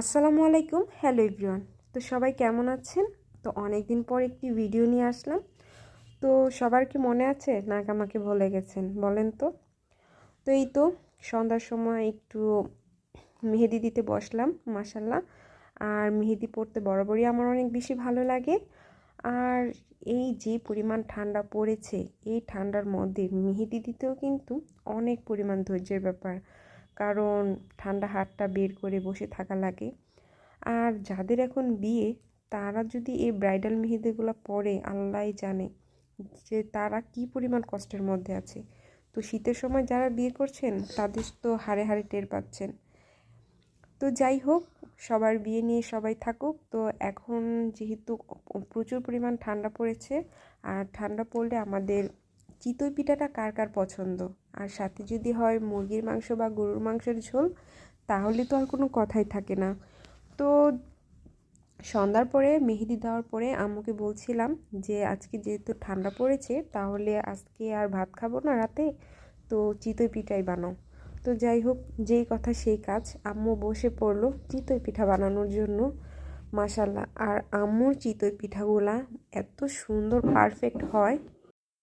আসসালামু আলাইকুম, hello everyone. তো সবাই কেমন আছেন? তো অনেক দিন পর একটি ভিডিও নিয়ে আসলাম। তো সবার কি মনে আছে? নাক আমাকে ভুলে গেছেন, বলেন তো। তো এই তো সন্ধ্যার সময় একটু মেহেদি দিতে বসলাম মাসাল্লাহ আর মেহেদি পড়তে বরাবরই আমার অনেক বেশি ভালো লাগে। আর এই যে পরিমাণ ঠান্ডা পড়েছে, এই ঠান্ডার মধ্যে মেহেদি দিতেও কিন্তু অনেক পরিমাণ ধৈর্যের ব্যাপার। কারণ ঠান্ডা হাতটা বের করে বসে থাকা লাগে। আর যাদের এখন বিয়ে, তারা যদি এই ব্রাইডাল মেহেদিগুলো পরে আল্লাহ জানে যে তারা কি পরিমাণ কষ্টের মধ্যে আছে। তো শীতের সময় যারা বিয়ে করছেন, তাদের তো হারে হারে টের পাচ্ছেন। তো যাই হোক, সবার বিয়ে নিয়ে সবাই থাকুক। তো এখন যেহেতু প্রচুর পরিমাণ ঠান্ডা পড়েছে, আর ঠান্ডা পড়লে আমাদের চিতই পিঠাটা কার কার পছন্দ? আর সাথে যদি হয় মুরগির মাংস বা গরুর মাংসের ঝোল, তাহলে তো আর কোনো কথাই থাকে না। তো সন্ধ্যার পরে, মেহেদি দেওয়ার পরে আম্মুকে বলছিলাম যে, আজকে যেহেতু ঠান্ডা পড়েছে, তাহলে আজকে আর ভাত খাব না রাতে, তো চিতই পিঠাই বানাও। তো যাই হোক, যেই কথা সেই কাজ। আম্মু বসে পড়ল চিতই পিঠা বানানোর জন্য। মাসাল্লাহ আর আম্মুর চিতই পিঠাগুলা এত সুন্দর পারফেক্ট হয়।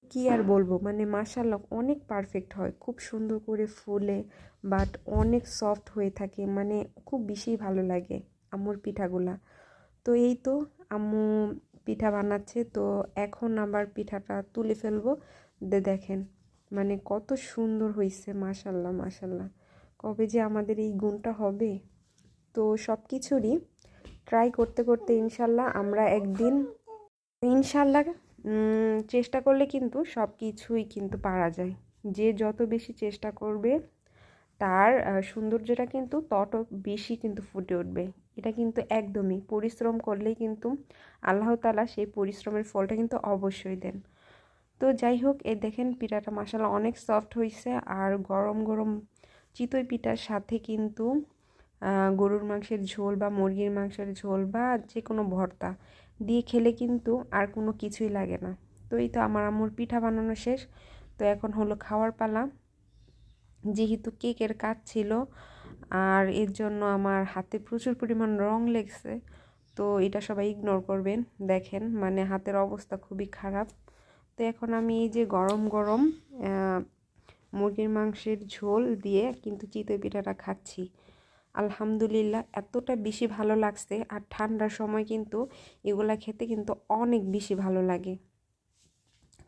কি আর বলব? মানে মাসাল্লাহ অনেক পারফেক্ট হয়। খুব সুন্দর করে ফুলে বাট অনেক সফট হয়ে থাকে। মানে খুব বেশি ভালো লাগে আম্মুর পিঠাগুলা। তো এই তো আম্মু পিঠা বানাচ্ছে। তো এখন আবার পিঠাটা তুলে ফেলব। দেখেন মানে কত সুন্দর হয়েছে মাসাল্লাহ মাসাল্লাহ কবে যে আমাদের এই গুণটা হবে। তো সব কিছুরই ট্রাই করতে করতে ইনশাল্লাহ আমরা একদিন ইনশাল্লাহ চেষ্টা করলে কিন্তু সব কিছুই কিন্তু পারা যায়। যে যত বেশি চেষ্টা করবে, তার সৌন্দর্যটা কিন্তু তত বেশি কিন্তু ফুটে উঠবে। এটা কিন্তু একদমই। পরিশ্রম করলেই কিন্তু আল্লাহ তালা সেই পরিশ্রমের ফলটা কিন্তু অবশ্যই দেন। তো যাই হোক, এ দেখেন পিঠাটা মশালা অনেক সফট হয়েছে আর গরম গরম চিতই পিঠার সাথে কিন্তু গরুর মাংসের ঝোল বা মুরগির মাংসের ঝোল বা যে কোনো ভর্তা দিয়ে খেলে কিন্তু আর কোনো কিছুই লাগে না। তো এই তো আমার আম্মুর পিঠা বানানো শেষ। তো এখন হলো খাওয়ার পালা। যেহেতু কেকের কাজ ছিল আর এর জন্য আমার হাতে প্রচুর পরিমাণ রং লেগছে, তো এটা সবাই ইগনোর করবেন, দেখেন মানে হাতের অবস্থা খুবই খারাপ। তো এখন আমি এই যে গরম গরম মুরগির মাংসের ঝোল দিয়ে কিন্তু চিতই পিঠাটা খাচ্ছি। আলহামদুলিল্লাহ, এতটা বেশি ভালো লাগছে। আর ঠান্ডার সময় কিন্তু এগুলা খেতে কিন্তু অনেক বেশি ভালো লাগে।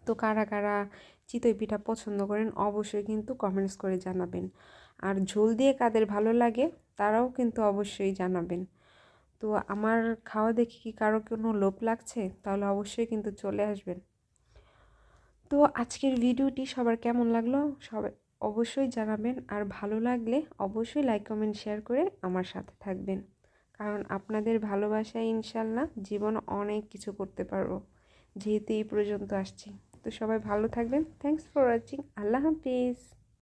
তো কারা কারা চিতই পিঠা পছন্দ করেন, অবশ্যই কিন্তু কমেন্টস করে জানাবেন। আর ঝোল দিয়ে কাদের ভালো লাগে, তারাও কিন্তু অবশ্যই জানাবেন। তো আমার খাওয়া দেখে কি কারও কোনো লোভ লাগছে, তাহলে অবশ্যই কিন্তু চলে আসবেন। তো আজকের ভিডিওটি সবার কেমন লাগল? সবাই অবশ্যই জানাবেন। আর ভালো লাগলে অবশ্যই লাইক কমেন্ট শেয়ার করে আমার সাথে থাকবেন। কারণ আপনাদের ভালোবাসায় ইনশাল্লাহ জীবন অনেক কিছু করতে পারব। যেহেতু এই পর্যন্ত আসছি। তো সবাই ভালো থাকবেন। থ্যাংকস ফর ওয়াচিং আল্লাহ হাফিজ।